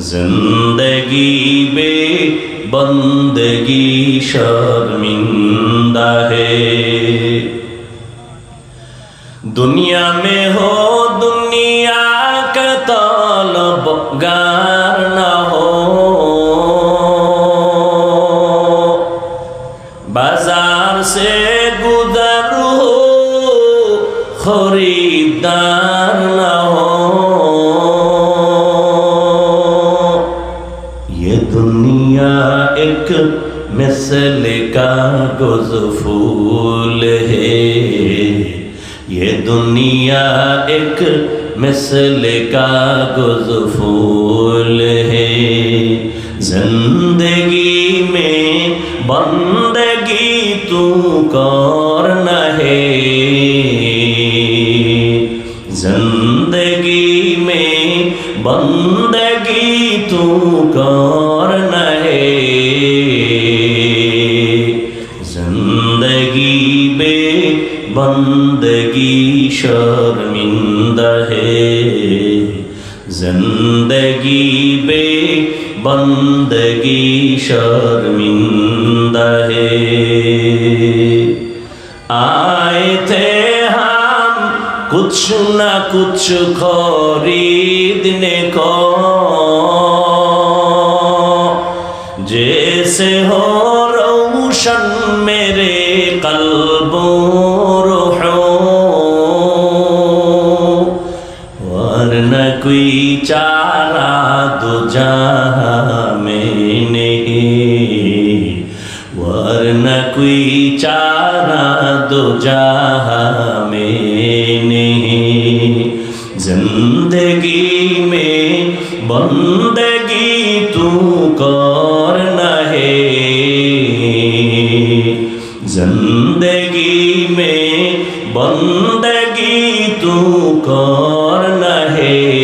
জিন্দগি বে বন্দগি শর্মিন্দা হে। দুনিয়া মে হো, দুনিয়া কে গার না হো। বাজার সে গুদর হো दुनिया एक मिसल का गुज फूल है। ये दुनिया एक मिसल का गुज फूल है। ज़िंदगी में बंदगी तू कौर न ज़िंदगी में बंदगी तू जिंदगी बे बंदगी शर्मिंदा है जिंदगी बे बंदगी शर्मिंदा है आए थे हम कुछ न कुछ खरीदने को जैसे हो रोशन जहाँ में नहीं वरन कोई चारा दो जहाँ में ज़िंदगी में बंदगी तू कर है। ज़िंदगी में बंदगी तू कर है।